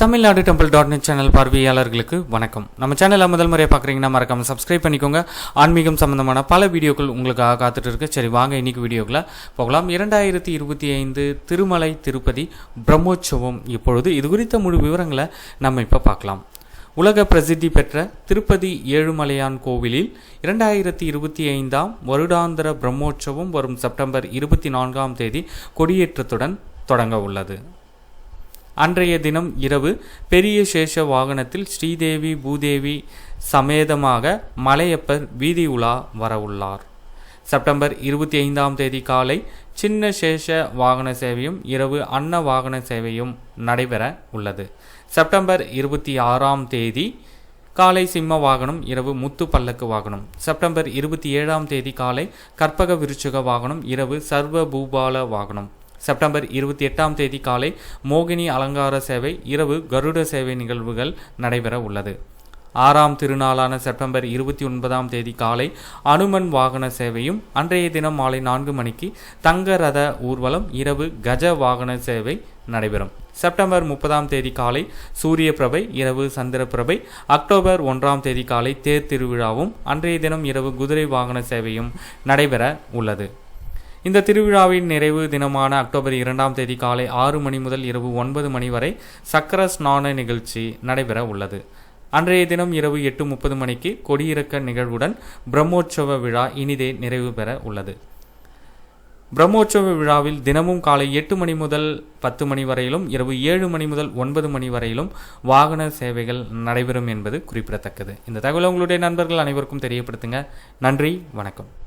Tamil Nadu temple dot net channel பார்வையாளர்களுக்கு வணக்கம். நம்ம சேனலை முதல் முறையாக பார்க்குறீங்கன்னா மறக்காமல் சப்ஸ்கிரைப் பண்ணிக்கோங்க. ஆன்மீகம் சம்பந்தமான பல வீடியோக்கள் உங்களுக்காக காத்துட்டு இருக்கு. சரி வாங்க இன்னைக்கு வீடியோக்களை போகலாம். இரண்டாயிரத்தி இருபத்தி ஐந்து திருமலை திருப்பதி பிரம்மோற்சவம் இப்பொழுது. இது குறித்த முழு விவரங்களை நம்ம இப்போ பார்க்கலாம். உலக பிரசித்தி பெற்ற திருப்பதி ஏழுமலையான் கோவிலில் இரண்டாயிரத்தி இருபத்தி ஐந்தாம் வருடாந்திர பிரம்மோற்சவம் வரும் செப்டம்பர் இருபத்தி நான்காம் தேதி கொடியேற்றத்துடன் தொடங்க உள்ளது. அன்றைய தினம் இரவு பெரிய சேஷ வாகனத்தில் ஸ்ரீதேவி பூதேவி சமேதமாக மலையப்பர் வீதி உலா வரவுள்ளார். செப்டம்பர் இருபத்தி ஐந்தாம் தேதி காலை சின்ன சேஷ வாகன சேவையும் இரவு அன்ன வாகன சேவையும் நடைபெற உள்ளது. செப்டம்பர் இருபத்தி ஆறாம் தேதி காலை சிம்ம வாகனம் இரவு முத்து பல்லக்கு வாகனம். செப்டம்பர் இருபத்தி ஏழாம் தேதி காலை கற்பக விருச்சக வாகனம் இரவு சர்வ பூபால வாகனம். செப்டம்பர் இருபத்தி எட்டாம் தேதி காலை மோகினி அலங்கார சேவை இரவு கருட சேவை நிகழ்வுகள் நடைபெற உள்ளது. ஆறாம் திருநாளான செப்டம்பர் இருபத்தி ஒன்பதாம் தேதி காலை அனுமன் வாகன சேவையும் அன்றைய தினம் மாலை நான்கு மணிக்கு தங்க ரத ஊர்வலம் இரவு கஜ வாகன சேவை நடைபெறும். செப்டம்பர் முப்பதாம் தேதி காலை சூரிய பிரபை இரவு சந்திர பிரபை அக்டோபர் ஒன்றாம் தேதி காலை தேர் திருவிழாவும் அன்றைய தினம் இரவு குதிரை வாகன சேவையும் நடைபெற உள்ளது. இந்த திருவிழாவின் நிறைவு தினமான அக்டோபர் இரண்டாம் தேதி காலை ஆறு மணி முதல் இரவு ஒன்பது மணி வரை சக்கர ஸ்நான நிகழ்ச்சி நடைபெற உள்ளது. அன்றைய தினம் இரவு எட்டு முப்பது மணிக்கு கொடியிறக்க நிகழ்வுடன் பிரம்மோற்சவ விழா இனிதே நிறைவு பெற உள்ளது. பிரம்மோற்சவ விழாவில் தினமும் காலை எட்டு மணி முதல் பத்து மணி வரையிலும் இரவு ஏழு மணி முதல் ஒன்பது மணி வரையிலும் வாகன சேவைகள் நடைபெறும் என்பது குறிப்பிடத்தக்கது. இந்த தகவலை உங்களுடைய நண்பர்கள் அனைவருக்கும் தெரியப்படுத்துங்க. நன்றி வணக்கம்.